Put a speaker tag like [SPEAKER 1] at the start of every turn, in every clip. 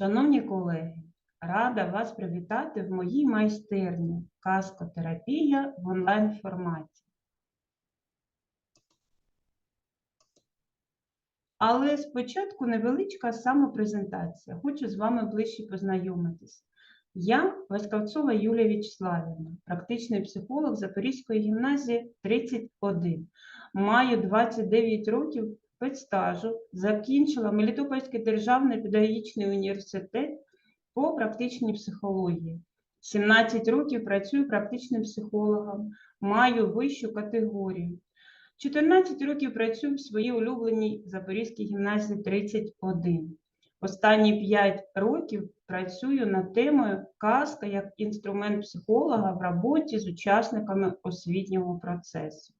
[SPEAKER 1] Шановні колеги, рада вас привітати в моїй майстерні Казкотерапія в онлайн форматі. Але спочатку невеличка самопрезентація. Хочу з вами ближче познайомитись. Я Васьковцова Юлія Вячеславівна, практичний психолог Запорізької гімназії 31. Маю 29 років спецстажу, закінчила Мелітопольський державний педагогічний університет по практичній психології. 17 років працюю практичним психологом, маю вищу категорію. 14 років працюю в своїй улюбленій Запорізькій гімназії 31. Останні 5 років працюю над темою казка як інструмент психолога в роботі з учасниками освітнього процесу.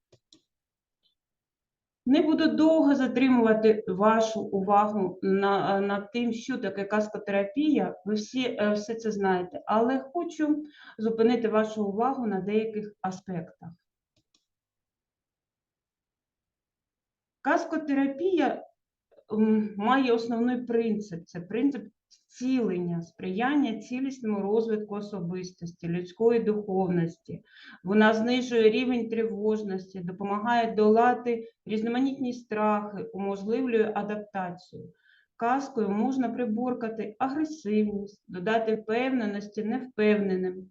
[SPEAKER 1] Не буду довго затримувати вашу увагу на, над тим, що таке каскотерапія. Ви всі е, все це знаєте, але хочу зупинити вашу увагу на деяких аспектах. Казкотерапія має основний принцип це принцип зцілення, сприяння цілісному розвитку особистості, людської духовності. Вона знижує рівень тривожності, допомагає долати різноманітні страхи, уможливлює адаптацію. Казкою можна приборкати агресивність, додати впевненості невпевненим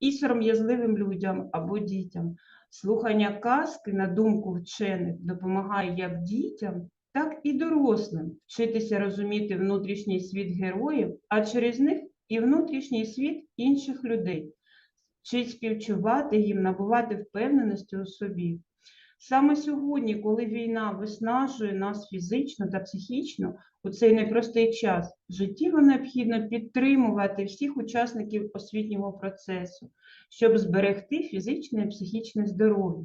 [SPEAKER 1] і сором'язливим людям або дітям. Слухання казки, на думку вчених, допомагає як дітям, так і дорослим вчитися розуміти внутрішній світ героїв, а через них і внутрішній світ інших людей, вчить співчувати їм, набувати впевненості у собі. Саме сьогодні, коли війна виснажує нас фізично та психічно, у цей непростий час життєво необхідно підтримувати всіх учасників освітнього процесу, щоб зберегти фізичне і психічне здоров'я.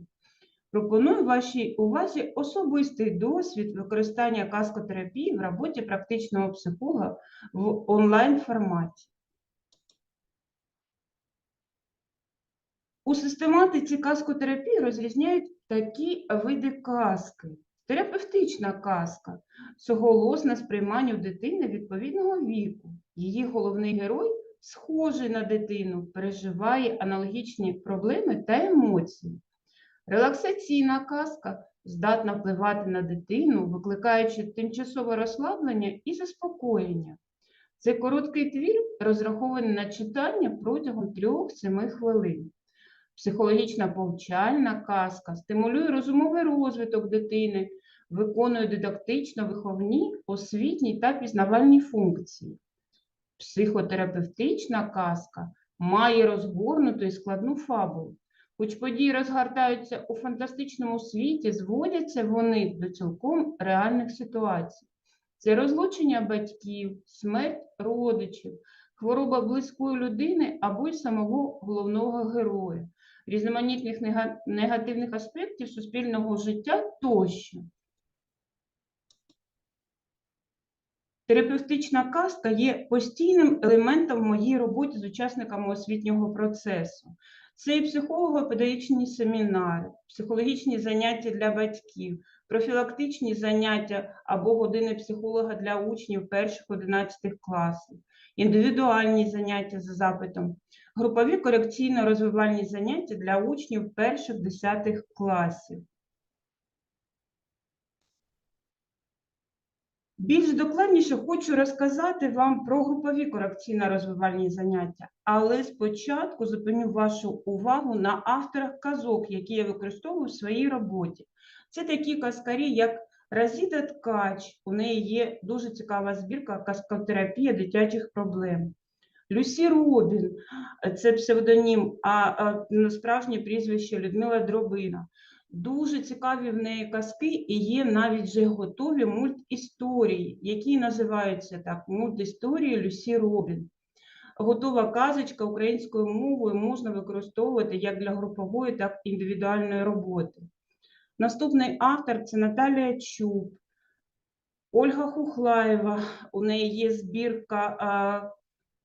[SPEAKER 1] Пропоную вашій увазі особистий досвід використання каскотерапії в роботі практичного психолога в онлайн форматі. У систематиці каскотерапії розрізняють такі види казки. Терапевтична казка суголосне сприймання дитини відповідного віку. Її головний герой схожий на дитину, переживає аналогічні проблеми та емоції. Релаксаційна казка здатна впливати на дитину, викликаючи тимчасове розслаблення і заспокоєння. Це короткий твір, розрахований на читання протягом 3-7 хвилин. Психологічна повчальна казка стимулює розумовий розвиток дитини, виконує дидактично-виховні, освітні та пізнавальні функції. Психотерапевтична казка має розгорнуту і складну фабулу. Хоч події розгортаються у фантастичному світі, зводяться вони до цілком реальних ситуацій. Це розлучення батьків, смерть родичів, хвороба близької людини або й самого головного героя, різноманітних негативних аспектів суспільного життя тощо. Терапевтична казка є постійним елементом в моїй роботі з учасниками освітнього процесу. Це і психолого-педагогічні семінари, психологічні заняття для батьків, профілактичні заняття або години психолога для учнів перших 11 класів, індивідуальні заняття за запитом, групові корекційно-розвивальні заняття для учнів перших 10 класів. Більш докладніше хочу розказати вам про групові корекційно-розвивальні заняття, але спочатку зупиню вашу увагу на авторах казок, які я використовую в своїй роботі. Це такі казкарі, як Разіда Ткач, у неї є дуже цікава збірка казкотерапія дитячих проблем. Люсі Робін, це псевдонім, а, а справжнє прізвище Людмила Дробина. Дуже цікаві в неї казки і є навіть вже готові мультісторії, які називаються так мультісторії Люсі Робін. Готова казочка українською мовою можна використовувати як для групової, так і індивідуальної роботи. Наступний автор це Наталія Чуб, Ольга Хухлаєва. У неї є збірка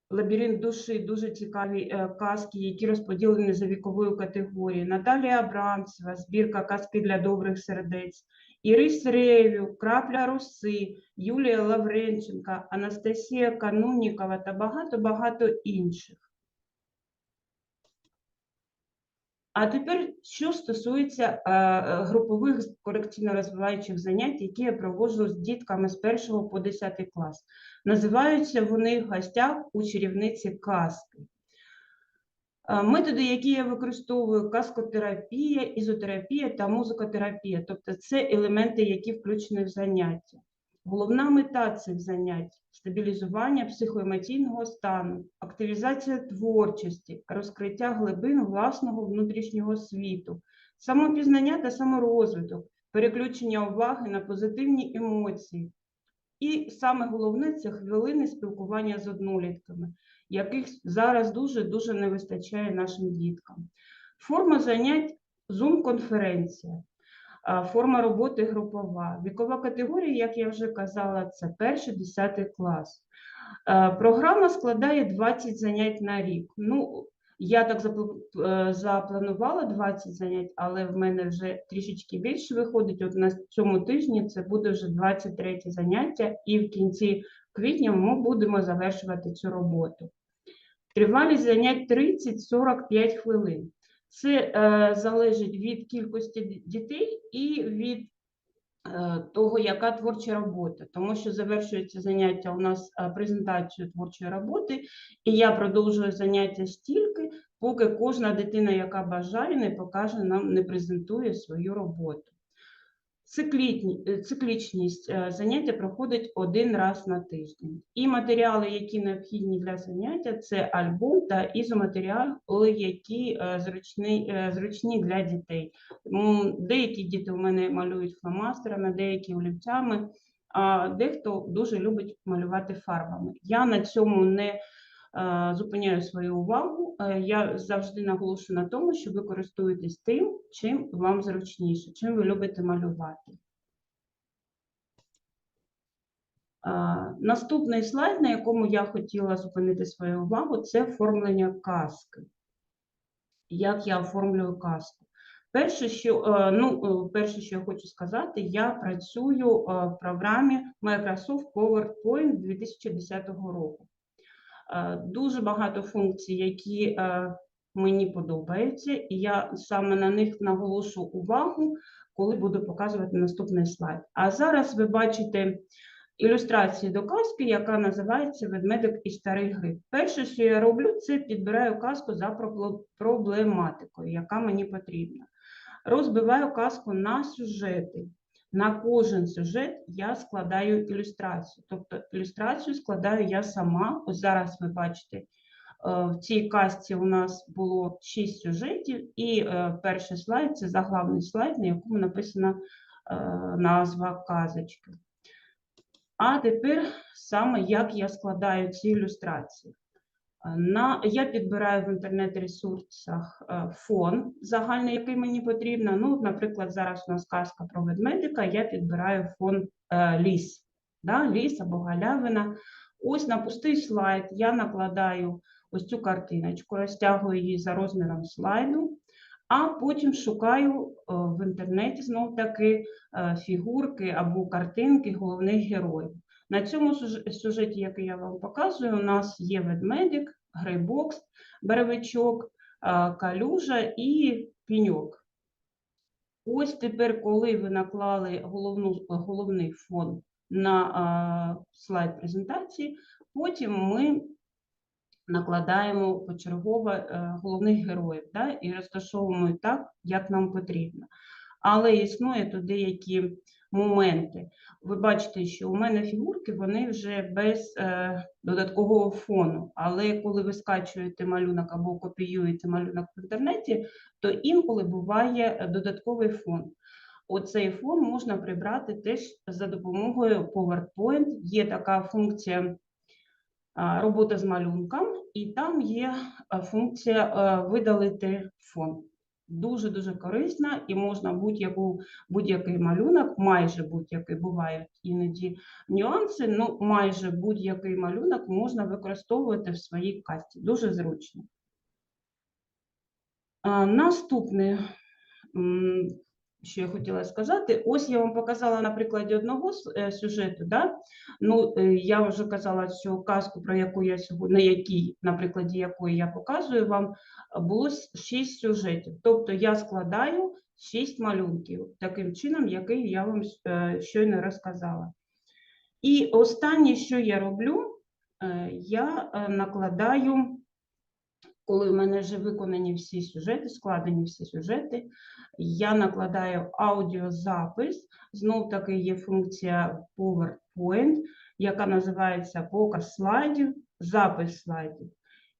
[SPEAKER 1] Лабіринт душі, дуже цікаві е, казки, які розподілені за віковою категорією. Наталія Абрамцева, збірка казки для добрих сердець. Ірис Ревю, Крапля Руси, Юлія Лавренченка, Анастасія Канунікова та багато-багато інших. А тепер, що стосується е, е, групових корекційно-розвиваючих занять, які я проводжу з дітками з 1 по 10 клас. Називаються вони в гостях у чарівниці казки. Е, Методи, які я використовую, каскотерапія, ізотерапія та музикотерапія, тобто це елементи, які включені в заняття. Головна мета цих занять стабілізування психоемоційного стану, активізація творчості, розкриття глибин власного внутрішнього світу, самопізнання та саморозвиток, переключення уваги на позитивні емоції. І саме головне це хвилини спілкування з однолітками, яких зараз дуже-дуже не вистачає нашим діткам. Форма занять Zoom-конференція. Форма роботи групова. Вікова категорія, як я вже казала, це перший 10 клас. Програма складає 20 занять на рік. Ну, я так е, запланувала 20 занять, але в мене вже трішечки більше виходить. От на цьому тижні це буде вже 23 заняття, і в кінці квітня ми будемо завершувати цю роботу. Тривалість занять 30-45 хвилин. Це е, залежить від кількості дітей і від е, того, яка творча робота, тому що завершується заняття у нас е, презентацією творчої роботи, і я продовжую заняття стільки, поки кожна дитина, яка бажає, не покаже нам, не презентує свою роботу. Е, Циклічність е, заняття проходить один раз на тиждень. І матеріали, які необхідні для заняття, це альбом та ізоматеріали, які е, зручні, зручні для дітей. Деякі діти у мене малюють фломастерами, деякі олівцями, а дехто дуже любить малювати фарбами. Я на цьому не зупиняю свою увагу. Е, Я завжди наголошую на тому, що ви користуєтесь тим, чим вам зручніше, чим ви любите малювати. Наступний слайд, на якому я хотіла зупинити свою увагу, це оформлення казки. Як я оформлюю казку? Перше, що, е, ну, е, перше, що я хочу сказати, я працюю е, в програмі Microsoft PowerPoint 2010 року. Е, Дуже багато функцій, які е, мені подобаються, і я саме на них наголошу увагу, коли буду показувати наступний слайд. А зараз ви бачите ілюстрації до казки, яка називається Ведмедик і старий гриб. Перше, що я роблю, це підбираю казку за проблематикою, яка мені потрібна. Розбиваю казку на сюжети. На кожен сюжет я складаю ілюстрацію. Тобто ілюстрацію складаю я сама. Ось зараз ви бачите, е, в цій казці у нас було 6 сюжетів, і е, перший слайд це заглавний слайд, на якому написана е, назва казочки. А тепер саме як я складаю ці ілюстрації. На, я підбираю в інтернет-ресурсах е, фон загальний, який мені потрібно. Ну, наприклад, зараз у нас казка про ведмедика, я підбираю фон е, ліс, да, ліс або галявина. Ось на пустий слайд я накладаю ось цю картиночку, розтягую її за розміром слайду, а потім шукаю е, в інтернеті знов таки е, фігурки або картинки головних героїв. На цьому сюжеті, який я вам показую, у нас є ведмедик, грейбокс, беревичок, калюжа і піньок. Ось тепер, коли ви наклали головну, головний фон на слайд презентації, потім ми накладаємо почергово е, головних героїв да, і розташовуємо так, як нам потрібно. Але існує тут деякі моменти. Ви бачите, що у мене фігурки вони вже без е, додаткового фону. Але коли ви скачуєте малюнок або копіюєте малюнок в інтернеті, то інколи буває е, додатковий фон. Оцей фон можна прибрати теж за допомогою PowerPoint. Є така функція а, робота з малюнком, і там є функція а, видалити фон. Дуже-дуже корисна і можна будь-яку будь-який малюнок, майже будь-який бувають іноді нюанси, ну майже будь-який малюнок можна використовувати в своїй касті. Дуже зручно. Наступне. Що я хотіла сказати. Ось я вам показала на прикладі одного е, сюжету. Да? Ну, е, я вже казала, що казку, про яку я сьогодні, на якій, на прикладі якої я показую вам, було шість сюжетів. Тобто я складаю шість малюнків, таким чином, який я вам е, щойно розказала. І останнє, що я роблю, я накладаю, коли в мене вже виконані всі сюжети, складені всі сюжети, я накладаю аудіозапис. Знов таки є функція PowerPoint, яка називається показ слайдів, запис слайдів.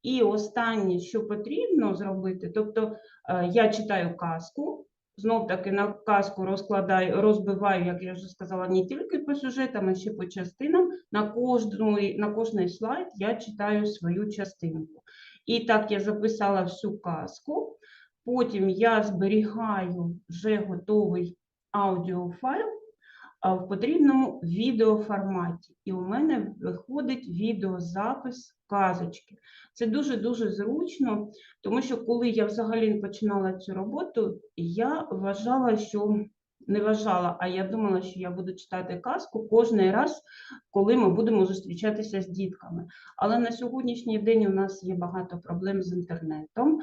[SPEAKER 1] І останнє, що потрібно зробити, тобто е, я читаю казку, знов таки на казку розкладаю, розбиваю, як я вже сказала, не тільки по сюжетам, а ще по частинам. На кожний, на кожний слайд я читаю свою частинку. І так я записала всю казку. Потім я зберігаю вже готовий аудіофайл в потрібному відеоформаті. І у мене виходить відеозапис казочки. Це дуже-дуже зручно, тому що коли я взагалі починала цю роботу, я вважала, що не вважала, а я думала, що я буду читати казку кожен раз, коли ми будемо зустрічатися з дітками. Але на сьогоднішній день у нас є багато проблем з інтернетом.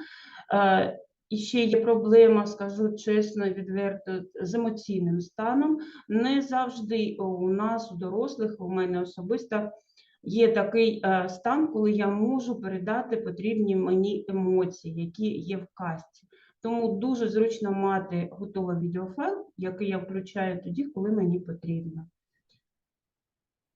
[SPEAKER 1] Е, І ще є проблема, скажу чесно, відверто, з емоційним станом. Не завжди у нас, у дорослих, у мене особисто, є такий е, стан, коли я можу передати потрібні мені емоції, які є в казці. Тому дуже зручно мати готовий відеофайл, який я включаю тоді, коли мені потрібно.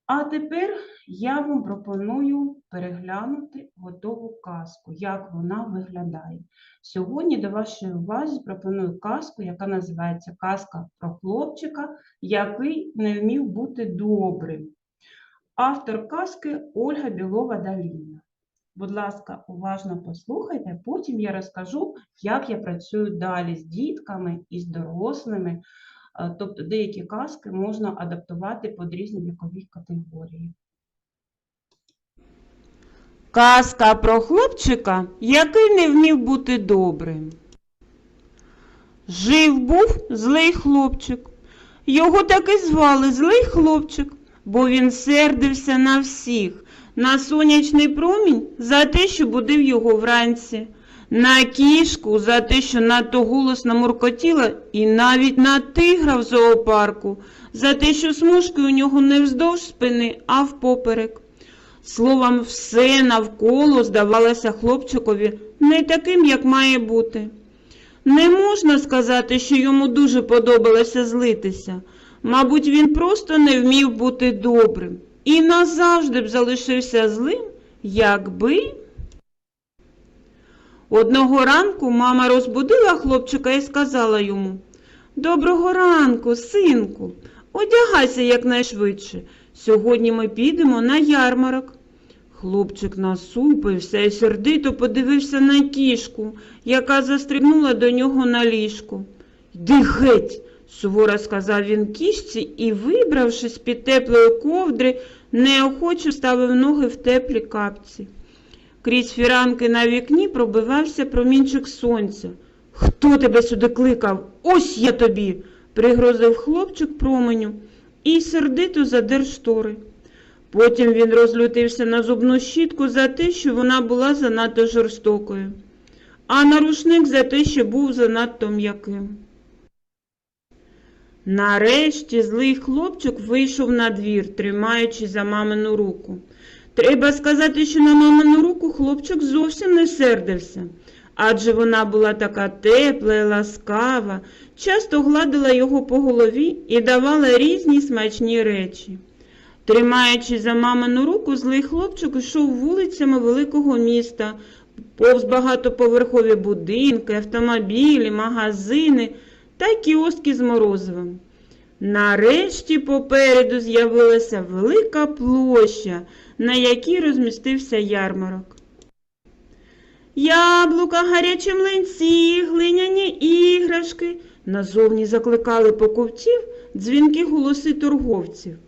[SPEAKER 1] А тепер я вам пропоную переглянути готову казку, як вона виглядає. Сьогодні до вашої уваги пропоную казку, яка називається Казка про хлопчика, який не вмів бути добрим. Автор казки Ольга Білова Даліна. Будь ласка, уважно послухайте, потім я розкажу, як я працюю далі з дітками і з дорослими. Е, Тобто деякі казки можна адаптувати під різні вікові категорії. Казка про хлопчика, який не вмів бути добрим. Жив був злий хлопчик. Його таки звали злий хлопчик, бо він сердився на всіх, на сонячний промінь за те, що будив його вранці, на кішку за те, що надто голосно муркотіла, і навіть на тигра в зоопарку за те, що смужки у нього не вздовж спини, а впоперек. Словом, все навколо здавалося хлопчикові не таким, як має бути. Не можна сказати, що йому дуже подобалося злитися. Мабуть, він просто не вмів бути добрим і назавжди б залишився злим, якби. Одного ранку мама розбудила хлопчика і сказала йому Доброго ранку, синку, одягайся якнайшвидше. Сьогодні ми підемо на ярмарок. Хлопчик насупився і сердито подивився на кішку, яка застрибнула до нього на ліжку. Йди геть, суворо сказав він кішці і, вибравшись з-під теплої ковдри, неохоче ставив ноги в теплі капці. Крізь фіранки на вікні пробивався промінчик сонця. Хто тебе сюди кликав? Ось я тобі, пригрозив хлопчик променю і сердито задер штори. Потім він розлютився на зубну щітку за те, що вона була занадто жорстокою, а на рушник за те, що був занадто м'яким. Нарешті злий хлопчик вийшов на двір, тримаючи за мамину руку. Треба сказати, що на мамину руку хлопчик зовсім не сердився, адже вона була така тепла і ласкава, часто гладила його по голові і давала різні смачні речі. Тримаючи за мамину руку, злий хлопчик йшов вулицями великого міста, повз багатоповерхові будинки, автомобілі, магазини та кіоски з морозивом. Нарешті попереду з'явилася велика площа, на якій розмістився ярмарок. Яблука, гарячі млинці, глиняні іграшки. Назовні закликали покупців дзвінки голоси торговців.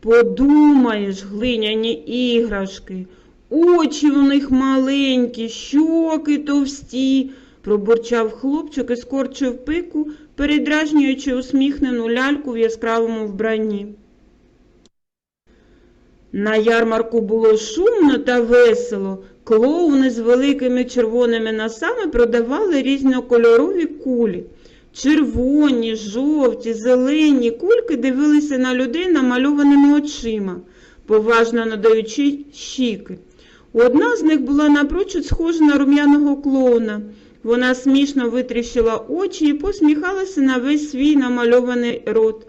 [SPEAKER 1] Подумаєш, глиняні іграшки, очі в них маленькі, щоки товсті, пробурчав хлопчик і скорчив пику передражнюючи усміхнену ляльку в яскравому вбранні. На ярмарку було шумно та весело. Клоуни з великими червоними носами продавали різнокольорові кулі. Червоні, жовті, зелені кульки дивилися на людей намальованими очима, поважно надаючи щіки. Одна з них була напрочуд схожа на рум'яного клоуна. Вона смішно витріщила очі і посміхалася на весь свій намальований рот.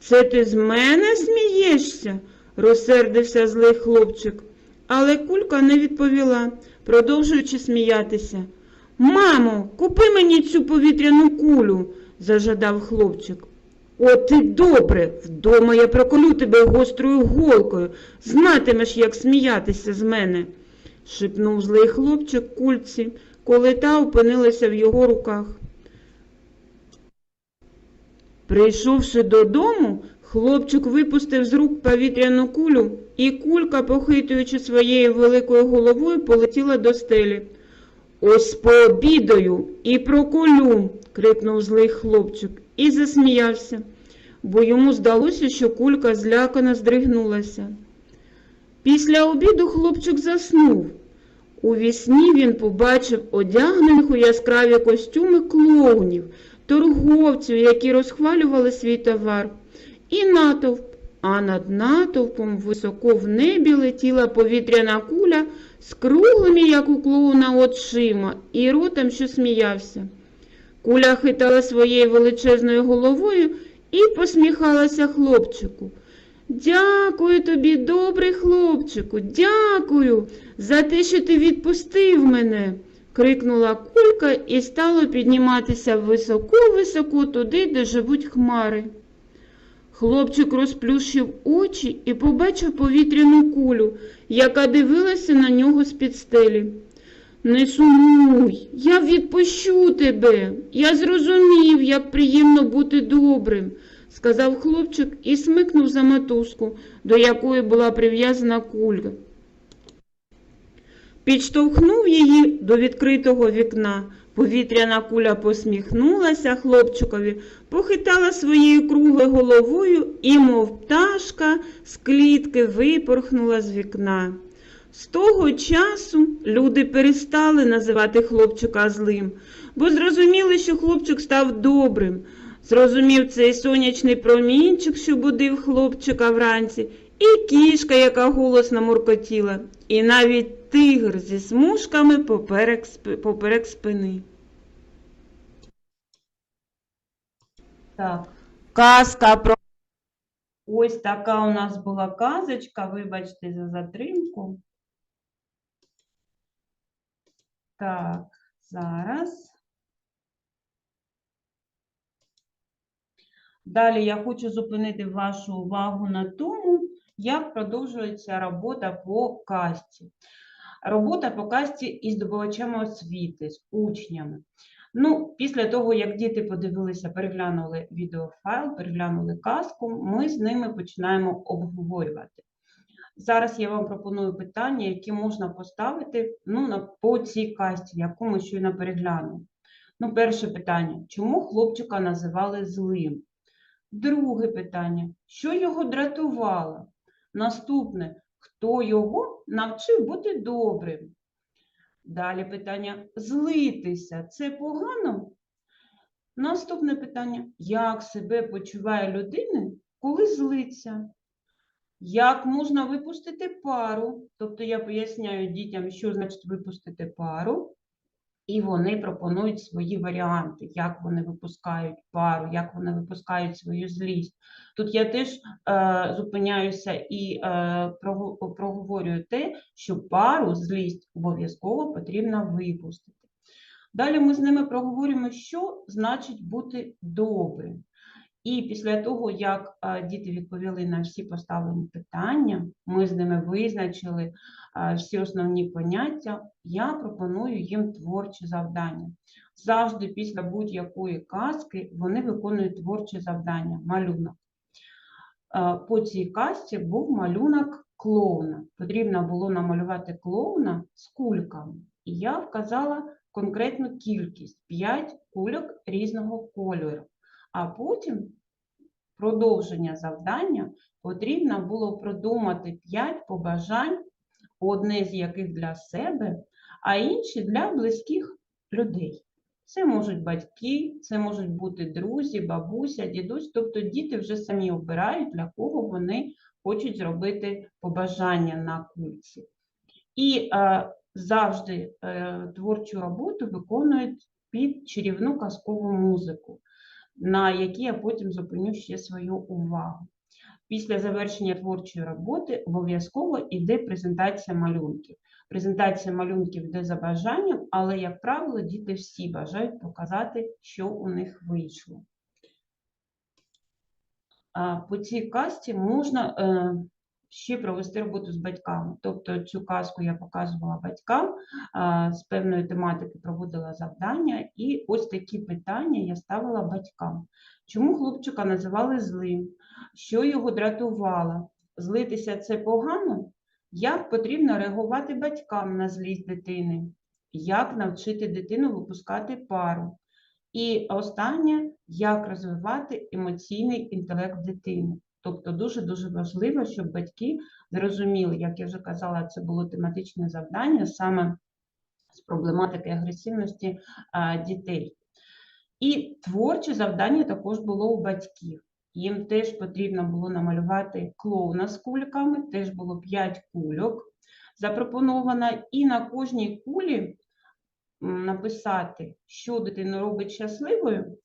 [SPEAKER 1] Це ти з мене смієшся? розсердився злий хлопчик. Але кулька не відповіла, продовжуючи сміятися. Мамо, купи мені цю повітряну кулю, зажадав хлопчик. От і добре, вдома я проколю тебе гострою голкою, знатимеш, як сміятися з мене, шепнув злий хлопчик кульці, коли та опинилася в його руках. Прийшовши додому, хлопчик випустив з рук повітряну кулю, і кулька, похитуючи своєю великою головою, полетіла до стелі. Ось пообідаю і проколю, крикнув злий хлопчик і засміявся, бо йому здалося, що кулька злякано здригнулася. Після обіду хлопчик заснув. У вісні він побачив одягнених у яскраві костюми клоунів, торговців, які розхвалювали свій товар, і натовп, а над натовпом високо в небі летіла повітряна куля з круглими, як у клоуна, очима і ротом, що сміявся. Куля хитала своєю величезною головою і посміхалася хлопчику. Дякую тобі, добрий хлопчику, дякую за те, що ти відпустив мене, крикнула кулька і стала підніматися високо-високо туди, де живуть хмари. Хлопчик розплющив очі і побачив повітряну кулю, яка дивилася на нього з-під стелі. Не сумуй, я відпущу тебе. Я зрозумів, як приємно бути добрим, сказав хлопчик і смикнув за мотузку, до якої була прив'язана кулька. Підштовхнув її до відкритого вікна. Повітряна куля посміхнулася хлопчикові, похитала своєю круглою головою і, мов пташка, з клітки випорхнула з вікна. З того часу люди перестали називати хлопчика злим, бо зрозуміли, що хлопчик став добрим. Зрозумів цей сонячний промінчик, що будив хлопчика вранці, і кішка, яка голосно муркотіла, і навіть тигр зі смужками поперек, поперек спини. Так, казка про. Ось така у нас була казочка, вибачте за затримку. Так, зараз. Далі я хочу зупинити вашу увагу на тому, як продовжується робота по касті. Робота по касті із здобувачами освіти, з учнями. Ну, після того, як діти подивилися, переглянули відеофайл, переглянули казку, ми з ними починаємо обговорювати. Зараз я вам пропоную питання, які можна поставити ну, по цій касті, яку ми щойно переглянули. Ну, перше питання: чому хлопчика називали злим? Друге питання: що його дратувало? Наступне, хто його навчив бути добрим? Далі питання: злитися це погано? Наступне питання: як себе почуває людина, коли злиться? Як можна випустити пару? Тобто я поясняю дітям, що значить випустити пару, і вони пропонують свої варіанти, як вони випускають пару, як вони випускають свою злість. Тут я теж е, зупиняюся і е, проговорюю те, що пару, злість обов'язково потрібно випустити. Далі ми з ними проговорюємо, що значить бути добрим. І після того, як е, діти відповіли на всі поставлені питання, ми з ними визначили е, всі основні поняття, я пропоную їм творчі завдання. Завжди після будь-якої казки вони виконують творчі завдання, малюнок. Е, По цій казці був малюнок клоуна. Потрібно було намалювати клоуна з кульками. І я вказала конкретну кількість 5 кульок різного кольору. А потім продовження завдання потрібно було продумати 5 побажань, одне з яких для себе, а інші для близьких людей. Це можуть батьки, це можуть бути друзі, бабуся, дідусь, тобто діти вже самі обирають, для кого вони хочуть зробити побажання на кульці. І е, завжди е, творчу роботу виконують під чарівну казкову музику, на які я потім зупиню ще свою увагу. Після завершення творчої роботи обов'язково йде презентація малюнків. Презентація малюнків йде за бажанням, але, як правило, діти всі бажають показати, що у них вийшло. По цій касті можна е, ще провести роботу з батьками. Тобто цю казку я показувала батькам, з певної тематики проводила завдання, і ось такі питання я ставила батькам. Чому хлопчика називали злим? Що його дратувало? Злитися це погано? Як потрібно реагувати батькам на злість дитини? Як навчити дитину випускати пару? І останнє, як розвивати емоційний інтелект дитини. Тобто дуже-дуже важливо, щоб батьки зрозуміли, як я вже казала, це було тематичне завдання саме з проблематики агресивності а, дітей. І творче завдання також було у батьків. Їм теж потрібно було намалювати клоуна з кульками, теж було 5 кульок запропоновано, і на кожній кулі написати, що дитину робить щасливою,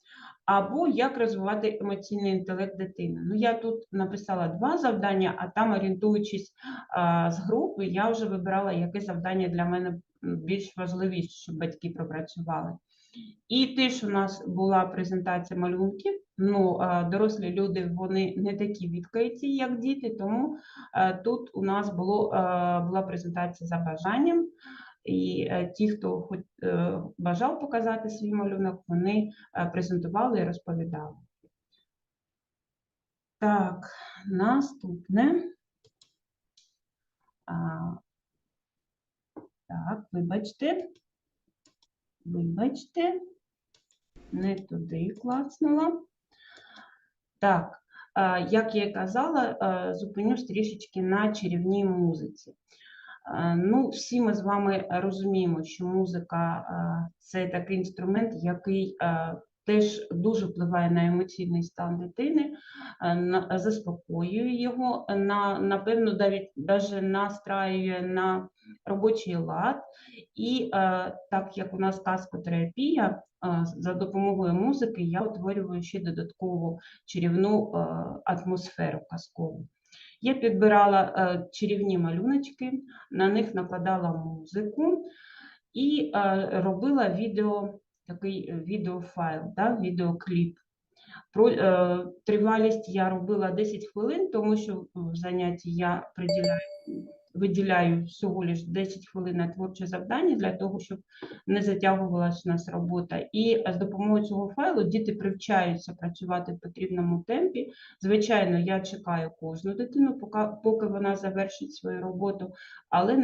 [SPEAKER 1] або як розвивати емоційний інтелект дитини. Ну, я тут написала два завдання, а там, орієнтуючись а, з групи, я вже вибирала, яке завдання для мене більш важливіше, щоб батьки пропрацювали. І теж у нас була презентація малюнків. Ну, дорослі люди вони не такі відкриті, як діти, тому е, тут у нас було, е, була презентація за бажанням. І е, ті, хто е, бажав показати свій малюнок, вони е, презентували і розповідали. Так, наступне. Так, вибачте. Вибачте, не туди клацнула. Так, як я і казала, зупинюсь трішечки на чарівній музиці. Е, Ну, всі ми з вами розуміємо, що музика е, це такий інструмент, який е, теж дуже впливає на емоційний стан дитини, заспокоює його, на, напевно, навіть настраює на робочий лад. І так як у нас казкотерапія, за допомогою музики я утворюю ще додаткову чарівну атмосферу казкову. Я підбирала е, чарівні малюночки, на них накладала музику і е, робила відео, такий е, відеофайл, да, відеокліп. Про тривалість я робила 10 хвилин, тому що в занятті я приділяю, виділяю всього лиш 10 хвилин на творче завдання для того, щоб не затягувалася у нас робота. І е, з допомогою цього файлу діти привчаються працювати в потрібному темпі. Звичайно, я чекаю кожну дитину, поки, вона завершить свою роботу, але е,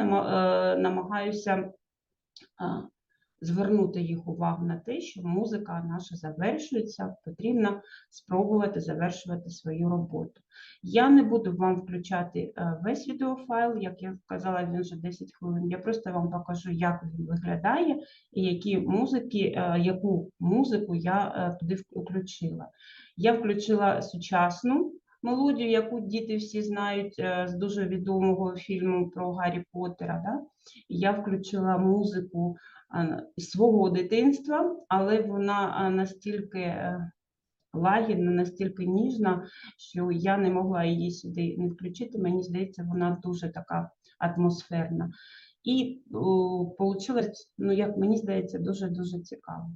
[SPEAKER 1] намагаюся а, звернути їх увагу на те, що музика наша завершується, потрібно спробувати завершувати свою роботу. Я не буду вам включати е, весь відеофайл, як я казала, він вже 10 хвилин. Я просто вам покажу, як він виглядає і які музики, е, яку музику я е, туди включила. Я включила сучасну мелодію, яку діти всі знають е, з дуже відомого фільму про Гаррі Поттера. Да? Я включила музику свого дитинства, але вона настільки е, лагідна, настільки ніжна, що я не могла її сюди не включити. Мені здається, вона дуже така атмосферна. І вийшло, ну як мені здається, дуже дуже цікаво.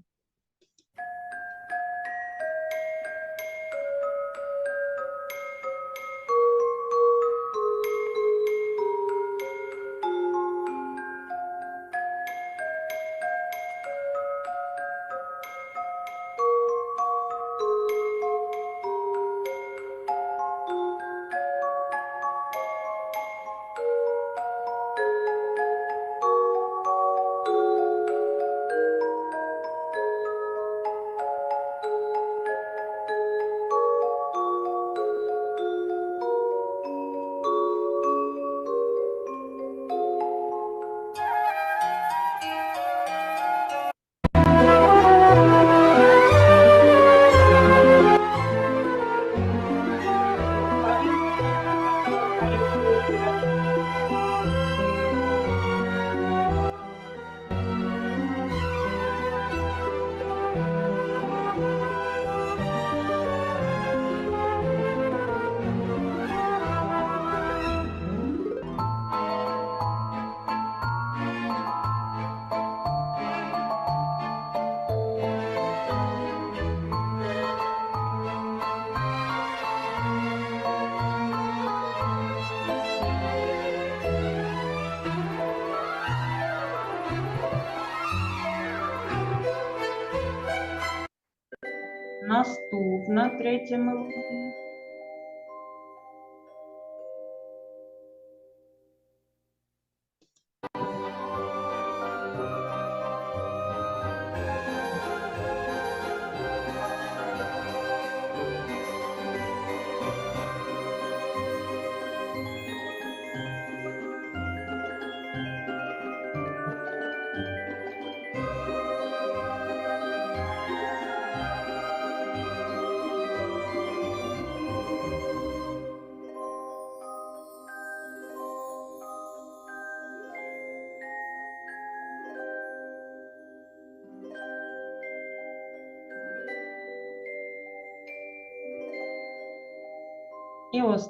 [SPEAKER 1] Наступна третя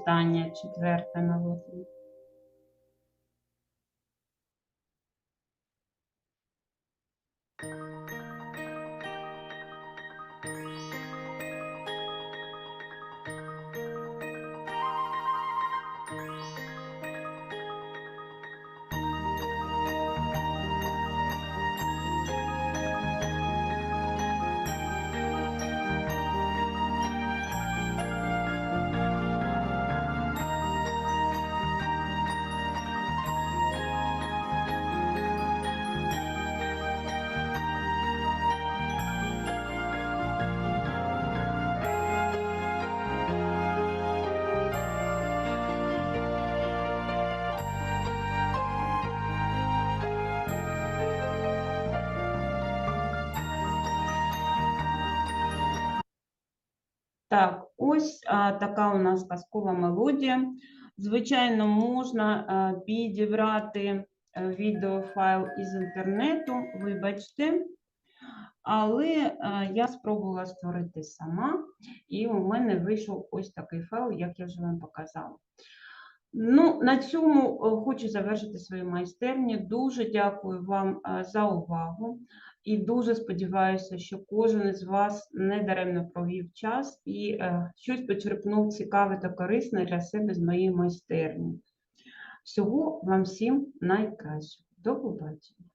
[SPEAKER 1] мелодія. четверте на четверта ось така у нас казкова мелодія. Звичайно, можна підібрати е, відеофайл із інтернету, вибачте, але а, я спробувала створити сама, і у мене вийшов ось такий файл, як я вже вам показала. Ну, на цьому е, хочу завершити свою майстерню. Дуже дякую вам е, за увагу. І дуже сподіваюся, що кожен із вас не даремно провів час і е, щось почерпнув цікаве та корисне для себе з моєї майстерні. Всього вам всім найкращого. До побачення.